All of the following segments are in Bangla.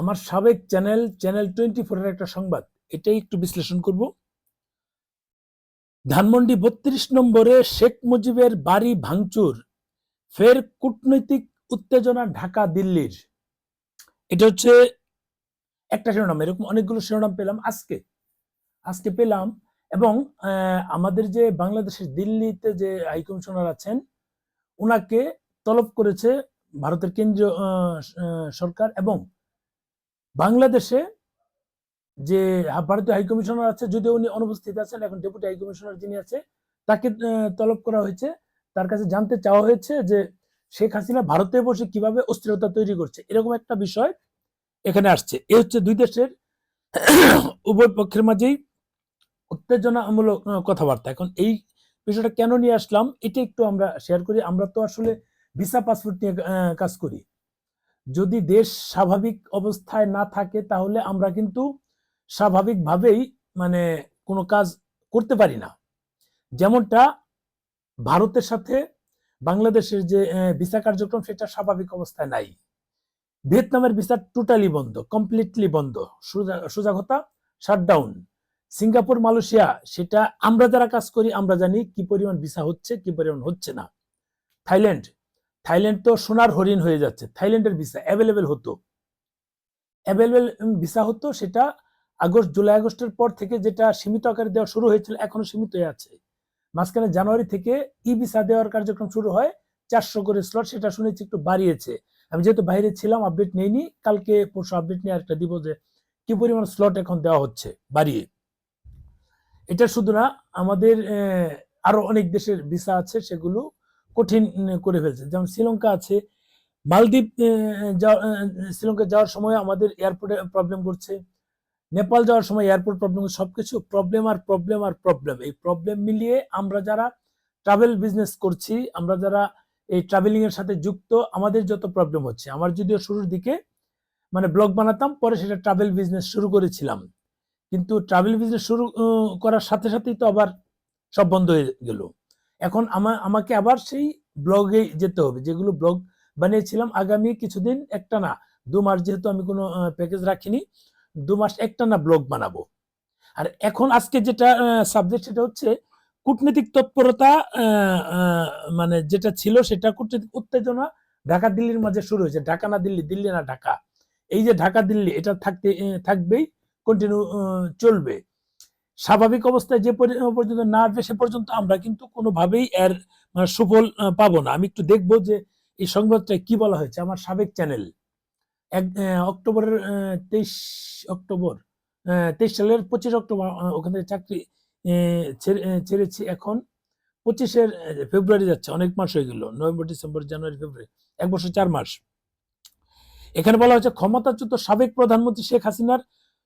আমার সাবেক চ্যানেল চ্যানেল টোয়েন্টি ফোরের একটা সংবাদ, এটাই একটু বিশ্লেষণ করব। ধানমন্ডি বত্রিশ নম্বরে শেখ মুজিবের বাড়ি ভাঙচুর, ফের কূটনৈতিক উত্তেজনা ঢাকা, দিল্লির। এটা হচ্ছে একটা শিরোনাম, এরকম অনেকগুলো শিরোনাম পেলাম আজকে। আজকে পেলাম এবং আমাদের যে বাংলাদেশের দিল্লিতে যে হাই কমিশনার আছেন ওনাকে তলব করেছে ভারতের কেন্দ্রীয় সরকার এবং বাংলাদেশে যে ভারতীয় হাই কমিশনার আছে, যদিও উনি অনুপস্থিত আছেন, এখন ডেপুটি হাই কমিশনার যিনি আছে, তাকে তলব করা হয়েছে। তার কাছে জানতে চাওয়া হয়েছে যে শেখ হাসিনা ভারতে বসে কীভাবে অস্থিরতা তৈরি করছে, এরকম একটা বিষয় এখানে আসছে। এ হচ্ছে দুই দেশের উভয় পক্ষের মাঝেই উত্তেজনামূলক কথাবার্তা। এখন এই বিষয়টা কেন নিয়ে আসলাম, এটা একটু আমরা শেয়ার করি। আমরা তো আসলে ভিসা পাসপোর্ট নিয়ে কাজ করি। যদি দেশ স্বাভাবিক অবস্থায় না থাকে, তাহলে আমরা কিন্তু স্বাভাবিকভাবেই মানে কোনো কাজ করতে পারি না। যেমনটা ভারতের সাথে বাংলাদেশের যে ভিসা কার্যক্রম, সেটা স্বাভাবিক অবস্থায় নাই। ভিয়েতনামের ভিসা টোটালি বন্ধ কমপ্লিটলি বন্ধ। সোজা কথা শাটডাউন সিঙ্গাপুর, মালয়েশিয়া, সেটা আমরা যারা কাজ করি, আমরা জানি কি পরিমাণ ভিসা হচ্ছে, কি পরিমাণ হচ্ছে না। থাইল্যান্ড থাইল্যান্ড তো সোনার হরিণ হয়ে যাচ্ছে। থাইল্যান্ডের ভিসা অ্যাভেলেবেল হতো। অ্যাভেলেবেল ভিসা হতো সেটা আগস্ট, জুলাই, আগস্টের পর থেকে যেটা সীমিত আকারে দেওয়া শুরু হয়েছিল, এখনও সীমিত হয়ে আছে। মাঝখানে জানুয়ারি থেকে ই ভিসা দেওয়ার কার্যক্রম শুরু হয়। চারশো করে স্লট সেটা শুনেছি একটু বাড়িয়েছে। আমি যেহেতু বাইরে ছিলাম আপডেট নেইনি। কালকে, পরশু আপডেট নিয়ে একটা দিব যে কি পরিমাণ স্লট এখন দেওয়া হচ্ছে বাড়িয়ে। এটা শুধু না, আমাদের আরও অনেক দেশের ভিসা আছে সেগুলো কঠিন করে ফেলছে। যেমন শ্রীলঙ্কা আছে, মালদ্বীপ শ্রীলঙ্কা যাওয়ার সময় আমাদের এয়ারপোর্টে প্রবলেম করছে। নেপাল যাওয়ার সময় এয়ারপোর্ট প্রবলেম সবকিছু প্রবলেম আর প্রবলেম আর প্রবলেম এই প্রবলেম মিলিয়ে আমরা যারা ট্রাভেল বিজনেস করছি, আমরা যারা এই ট্রাভেলিং এর সাথে যুক্ত, আমাদের যত প্রবলেম হচ্ছে। আমার যদিও শুরুর দিকে মানে ব্লগ বানাতাম, পরে সেটা ট্রাভেল বিজনেস শুরু করেছিলাম। কিন্তু ট্রাভেল বিজনেস শুরু করার সাথে সাথেই তো আবার সব বন্ধ হয়ে গেল। এখন আমা, আমাকে আবার সেই ব্লগে যেতে হবে। যেগুলো ব্লগ বানিয়েছিলাম আগামী কিছুদিন একটা না, দু মাস যেহেতু আমি কোনো প্যাকেজ রাখিনি, দু মাস একটা না ব্লগ বানাবো। আর এখন আজকে যেটা সাবজেক্ট সেটা হচ্ছে কূটনৈতিক তৎপরতা মানে যেটা ছিল সেটা কূটনৈতিক উত্তেজনা ঢাকা দিল্লির মাঝে শুরু হয়েছে। ঢাকা না দিল্লি দিল্লি না ঢাকা। এই যে ঢাকা দিল্লি, এটা থাকতে থাকবেই কন্টিনিউ চলবে। স্বাভাবিক অবস্থায় যে পর্যন্ত না আসবে সে পর্যন্ত আমরা কিন্তু কোনোভাবেই এর মানে সুফল পাবো না। আমি একটু দেখব যে এই সংবাদটা কি বলা হয়েছে। আমার সাবেক চ্যানেল এক অক্টোবরের তেইশ অক্টোবর তেইশ সালের পঁচিশ অক্টোবর ওখান থেকে চাকরি ছেড়েছি। এখন পঁচিশের ফেব্রুয়ারি যাচ্ছে, অনেক মাস হয়ে গেল, নভেম্বর, ডিসেম্বর, জানুয়ারি, ফেব্রুয়ারি, এক বছর চার মাস। এখানে বলা হচ্ছে ক্ষমতাচ্যুত সাবেক প্রধানমন্ত্রী শেখ হাসিনার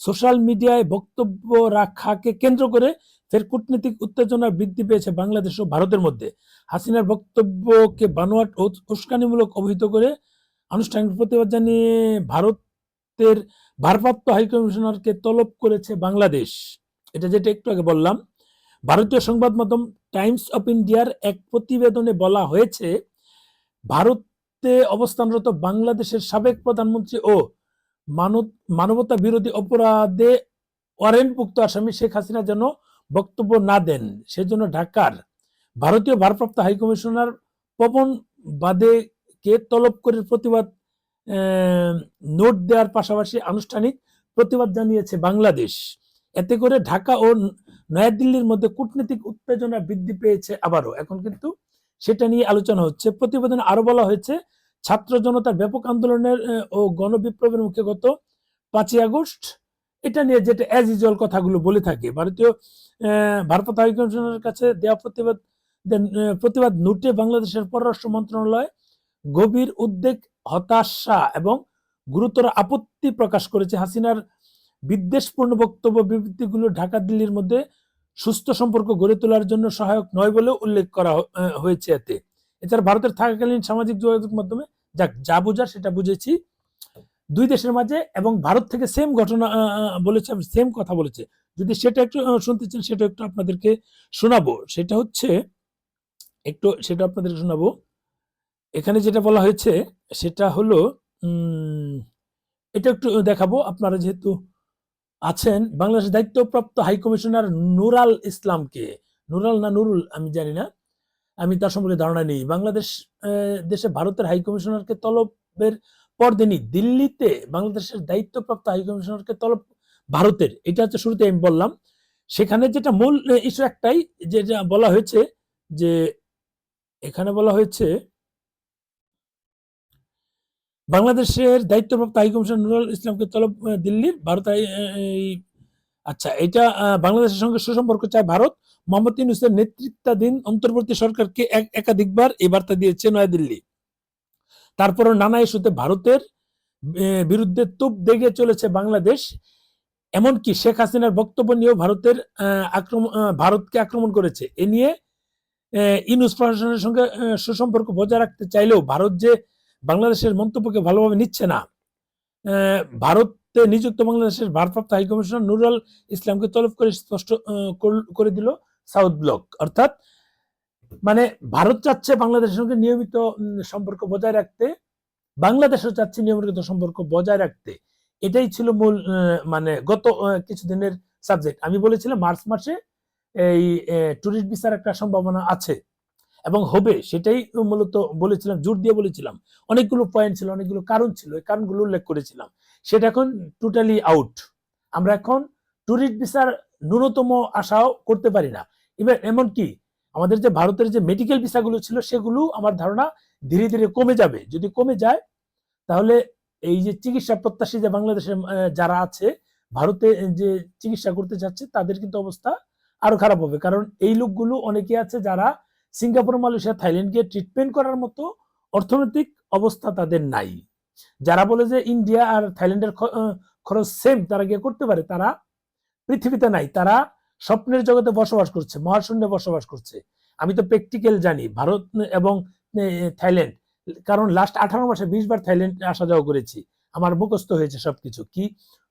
সোশ্যাল মিডিয়ায় বক্তব্য রাখাকে কেন্দ্র করে ফের কূটনীতিক উত্তেজনা বৃদ্ধি পেয়েছে বাংলাদেশ ও ভারতের মধ্যে। হাসিনার বক্তব্যকে বানোয়াট ও উস্কানিমূলক অভিহিত করে আনুষ্ঠানিক প্রতিবাদ জানিয়ে ভারতের ভারপ্রাপ্ত হাইকমিশনারকে তলব করেছে বাংলাদেশ। এটা যেটা একটু আগে বললাম, ভারতীয় সংবাদ মাধ্যম টাইমস অফ ইন্ডিয়ার এক প্রতিবেদনে বলা হয়েছে, ভারতে অবস্থানরত বাংলাদেশের সাবেক প্রধানমন্ত্রী ও মানবতা বিরোধী অপরাধে ওয়ারেন্টভুক্ত আসামি শেখ হাসিনা যেন বক্তব্য না দেন সেজন্য ঢাকার ভারতীয় ভারপ্রাপ্ত হাইকমিশনার পবন বাদেকে তলব করে প্রতিবাদ নোট দেওয়ার পাশাপাশি আনুষ্ঠানিক প্রতিবাদ জানিয়েছে বাংলাদেশ। এতে করে ঢাকা ও নয়াদিল্লির মধ্যে কূটনৈতিক উত্তেজনা বৃদ্ধি পেয়েছে আবারও। এখন কিন্তু সেটা নিয়ে আলোচনা হচ্ছে। প্রতিবেদনে আরও বলা হয়েছে ছাত্র জনতার ব্যাপক আন্দোলনের ও গণবিপ্লবের মুখে গত পাঁচই আগস্ট। এটা নিয়ে যেটা অ্যাজ ইউজুয়াল কথাগুলো বলে থাকে, ভারতীয় ভারপ্রাপ্ত হাইকমিশনের কাছে দেওয়া প্রতিবাদ প্রতিবাদ নোটে বাংলাদেশের পররাষ্ট্র মন্ত্রণালয় গভীর উদ্বেগ, হতাশা এবং গুরুতর আপত্তি প্রকাশ করেছে। হাসিনার বিদ্বেষপূর্ণ বক্তব্য বিবৃতিগুলো ঢাকা, দিল্লির মধ্যে সুস্থ সম্পর্ক গড়ে তোলার জন্য সহায়ক নয় বলেও উল্লেখ করা হয়েছে এতে। এছাড়া ভারতের থাকাকালীন সামাজিক যোগাযোগ মাধ্যমে যাক, যা বোঝার সেটা বুঝেছি। দুই দেশের মাঝে এবং ভারত থেকে সেম ঘটনা বলেছে সেম কথা বলেছে। যদি সেটা একটু শুনতে চান, সেটা একটু আপনাদেরকে শোনাবো। সেটা হচ্ছে, একটু সেটা আপনাদেরকে শোনাবো। এখানে যেটা বলা হয়েছে, সেটা হলো এটা একটু দেখাবো। আপনারা যেহেতু আছেন, বাংলাদেশের দায়িত্বপ্রাপ্ত হাইকমিশনার নুরাল ইসলামকে। নুরাল না নুরুল, আমি জানি না। আমি তার সম্পর্কে ধারণা নেই। বাংলাদেশ দেশে ভারতের হাই কমিশনারকে তলবের পরদিনই দিল্লিতে বাংলাদেশের দায়িত্বপ্রাপ্ত হাই কমিশনারকে তলব ভারতের। এটা হচ্ছে শুরুতে আমি বললাম। সেখানে যেটা মূল ইস্যু একটাই যেটা বলা হয়েছে যে, এখানে বলা হয়েছে বাংলাদেশের দায়িত্বপ্রাপ্ত হাই কমিশনার নুরুল ইসলামকে তলব দিল্লির, ভারত আচ্ছা এটা বাংলাদেশের সঙ্গে সুসম্পর্ক চায় ভারত। মোহাম্মদ ইউনুসের নেতৃত্বাধীন অন্তর্বর্তী সরকারকে এক- একাধিকবার এই বার্তা দিয়েছে নয়াদিল্লি। তারপরও নানা ইস্যুতে ভারতের বিরুদ্ধে তুপ দেগে চলেছে বাংলাদেশ। এমনকি শেখ হাসিনার বক্তব্য নিয়েও ভারতের আক্রমণ ভারতকে আক্রমণ করেছে। এ নিয়ে ইউনুস প্রশাসনের সঙ্গে সুসম্পর্ক বজায় রাখতে চাইলেও ভারত যে বাংলাদেশের মন্তব্যকে ভালোভাবে নিচ্ছে না আহ, ভারতে নিযুক্ত বাংলাদেশের ভারপ্রাপ্ত হাইকমিশনার নুরুল ইসলামকে তলব করে স্পষ্ট করে দিল সাউথ ব্লক। অর্থাৎ মানে ভারত চাচ্ছে বাংলাদেশের সঙ্গে নিয়মিত সম্পর্ক বজায় রাখতে, বাংলাদেশও চাচ্ছে নিয়মিত সম্পর্ক বজায় রাখতে। এটাই ছিল মূল মানে গত কিছুদিনের সাবজেক্ট। আমি বলেছিলাম মার্চ মাসে এই ট্যুরিস্ট ভিসার একটা সম্ভাবনা আছে এবং হবে, সেটাই মূলত বলেছিলাম, জোর দিয়ে বলেছিলাম। অনেকগুলো পয়েন্ট ছিল, অনেকগুলো কারণ ছিল, এই কারণগুলো উল্লেখ করেছিলাম। সেটা এখন টোটালি আউট আমরা এখন ট্যুরিস্ট ভিসার ন্যূনতম আশাও করতে পারি না। এবার এমনকি আমাদের যে ভারতের যে মেডিকেল ভিসাগুলো ছিল, সেগুলো আমার ধারণা ধীরে ধীরে কমে যাবে। যদি কমে যায়, তাহলে এই যে চিকিৎসা প্রত্যাশী যে বাংলাদেশের যারা আছে, ভারতে যে চিকিৎসা করতে চাচ্ছে তাদের কিন্তু অবস্থা আরও খারাপ হবে। কারণ এই লোকগুলো অনেকে আছে যারা সিঙ্গাপুর, মালয়েশিয়া থাইল্যান্ড গিয়ে ট্রিটমেন্ট করার মতো অর্থনৈতিক অবস্থা তাদের নাই। যারা বলে যে ইন্ডিয়া আর থাইল্যান্ডের খরচ সেম তারা গিয়ে করতে পারে, তারা পৃথিবীতে নাই, তারা স্বপ্নের জগতে বসবাস করছে, মহাশূন্যে বসবাস করছে। আমি তো প্র্যাকটিক্যাল জানি, ভারত এবং থাইল্যান্ড, কারণ লাস্ট আঠারো মাসে বিশ বার থাইল্যান্ড আসা যাওয়া করেছি, আমার মুখস্থ হয়েছে সবকিছু। কি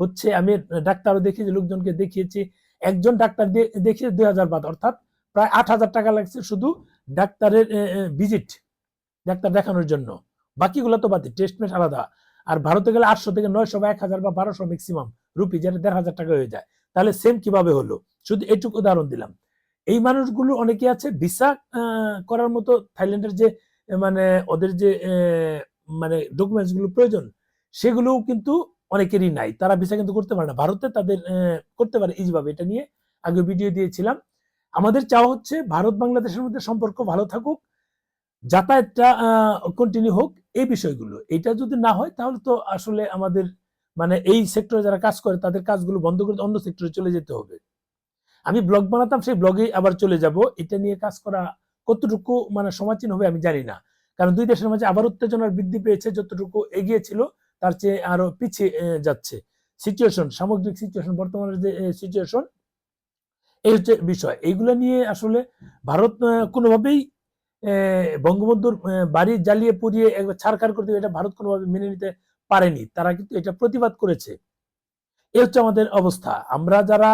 হচ্ছে, আমি ডাক্তারও দেখিয়েছি, লোকজনকে দেখিয়েছি, একজন ডাক্তার দেখিয়ে দুই হাজার বাদ, অর্থাৎ প্রায় আট হাজার টাকা লাগছে শুধু ডাক্তারের ভিজিট ডাক্তার দেখানোর জন্য। বাকিগুলো তো বাদে টেস্ট মেট আলাদা। আর ভারতে গেলে আটশো থেকে নয়শো বা এক হাজার বা বারোশো ম্যাক্সিমাম রুপি যেটা দেড় হাজার টাকা হয়ে যায়। তাহলে সেম কীভাবে হলো? শুধু এটুকু উদাহরণ দিলাম। এই মানুষগুলো অনেকে আছে ভিসা করার মতো থাইল্যান্ডের যে মানে ওদের যে মানে ডকুমেন্টসগুলো প্রয়োজন, সেগুলোও কিন্তু অনেকেরই নাই। তারা ভিসা কিন্তু করতে পারে না। ভারতে তাদের করতে পারে ইজিভাবে এটা নিয়ে। আগে ভিডিও দিয়েছিলাম। আমাদের চাওয়া হচ্ছে ভারত বাংলাদেশের মধ্যে সম্পর্ক ভালো থাকুক, যাতায়াতটা কন্টিনিউ হোক। এই বিষয়গুলো এটা যদি না হয় তাহলে তো আসলে আমাদের মানে এই সেক্টরে যারা কাজ করে তাদের কাজগুলো বন্ধ করে অন্য সেক্টরে চলে যেতে হবে। আমি ব্লগ বানাতাম, সেই ব্লগে আবার চলে যাব। এটা নিয়ে কাজ করা কতটুকু মানে সমাচীন হবে আমি জানি না। কারণ দুই দেশের মাঝে আবার উত্তেজনার বৃদ্ধি পেয়েছে, যতটুকু এগিয়ে ছিল তার চেয়ে আরও পিছিয়ে যাচ্ছে। সিচুয়েশন সামগ্রিক সিচুয়েশন বর্তমানের যে সিচুয়েশন এই হচ্ছে বিষয়। এইগুলো নিয়ে আসলে ভারত কোনোভাবেই বঙ্গবন্ধুর বাড়ি জ্বালিয়ে পুড়িয়ে একবার ছাড়খাড় করে দেবে, এটা ভারত কোনোভাবে মেনে নিতে পারেনি। তারা কিন্তু এটা প্রতিবাদ করেছে। এই হচ্ছে আমাদের অবস্থা। আমরা যারা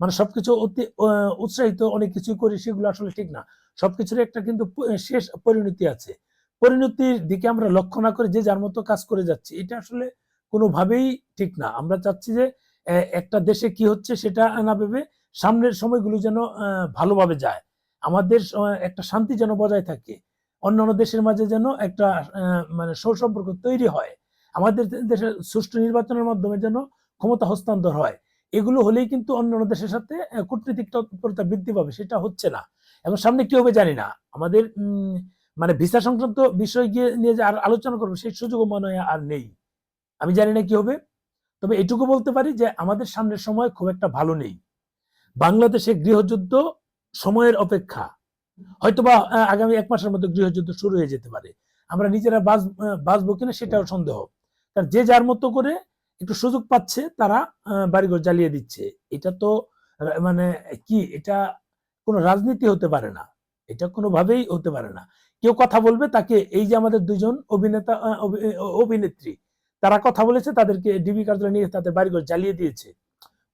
মানে সবকিছু অতি উৎসাহিত, অনেক কিছু করি, সেগুলো আসলে ঠিক না। সবকিছুর একটা কিন্তু শেষ পরিণতি আছে। পরিণতির দিকে আমরা লক্ষ্য না করে যে যার মতো কাজ করে যাচ্ছি, এটা আসলে কোনোভাবেই ঠিক না। আমরা চাচ্ছি যে একটা দেশে কি হচ্ছে সেটা না ভেবে সামনের সময়গুলো যেন ভালোভাবে যায়। আমাদের একটা শান্তি যেন বজায় থাকে। অন্যান্য দেশের মাঝে যেন একটা মানে সুসম্পর্ক তৈরি হয়। আমাদের দেশের সুষ্ঠু নির্বাচনের মাধ্যমে যেন ক্ষমতা হস্তান্তর হয়। এগুলো হলেই কিন্তু অন্যান্য দেশের সাথে কূটনীতিক তৎপরতা বৃদ্ধি পাবে, সেটা হচ্ছে না। এবং সামনে কি হবে জানি না। আমাদের মানে ভিসা সংক্রান্ত বিষয় গিয়ে নিয়ে যে আর আলোচনা করব, সেই সুযোগও মনে হয় আর নেই। আমি জানি না কি হবে। তবে এটুকু বলতে পারি যে আমাদের সামনের সময় খুব একটা ভালো নেই। বাংলাদেশে গৃহযুদ্ধ সময়ের অপেক্ষা। হয়তোবা আগামী এক মাসের মধ্যে গৃহযুদ্ধ শুরু হয়ে যেতে পারে। আমরা নিজেরা বাঁচ বাঁচবো কিনা সেটাও সন্দেহ। কারণ যে যার মতো করে একটু সুযোগ পাচ্ছে, তারা বাড়িঘর জ্বালিয়ে দিচ্ছে। এটা তো মানে কি, এটা কোনো রাজনীতি হতে পারে না। এটা কোনোভাবেই হতে পারে না। কেউ কথা বলবে, তাকে এই যে আমাদের দুজন অভিনেতা অভিনেত্রী, তারা কথা বলেছে, তাদেরকে ডিবি কার্যালয়ে নিয়ে তাদের বাড়িঘর জ্বালিয়ে দিয়েছে।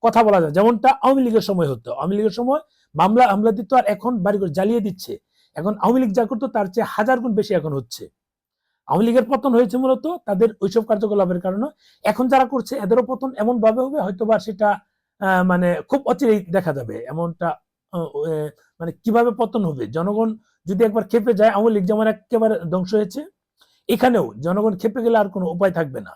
কথা বলা যায়। যেমনটা আওয়ামী লীগের সময় হতো। আওয়ামী লীগের সময় মামলা হামলা দিত আর এখন বাড়িঘর জ্বালিয়ে দিচ্ছে। এখন আওয়ামী লীগ যা করতো, তার চেয়ে হাজার গুণ বেশি এখন হচ্ছে। আওয়ামী লীগের পতন হয়েছে মূলত তাদের ওইসব কার্যকলাপের কারণে। এখন যারা করছে, এদেরও পতন এমন ভাবে হবে হয়তো বা সেটা মানে খুব অচিরেই দেখা যাবে। এমনটা মানে কীভাবে পতন হবে? জনগণ যদি একবার খেপে যায়, আওয়ামী লীগ যেমন একেবারে ধ্বংস হয়েছে, এখানেও জনগণ খেপে গেলে আর কোনো উপায় থাকবে না।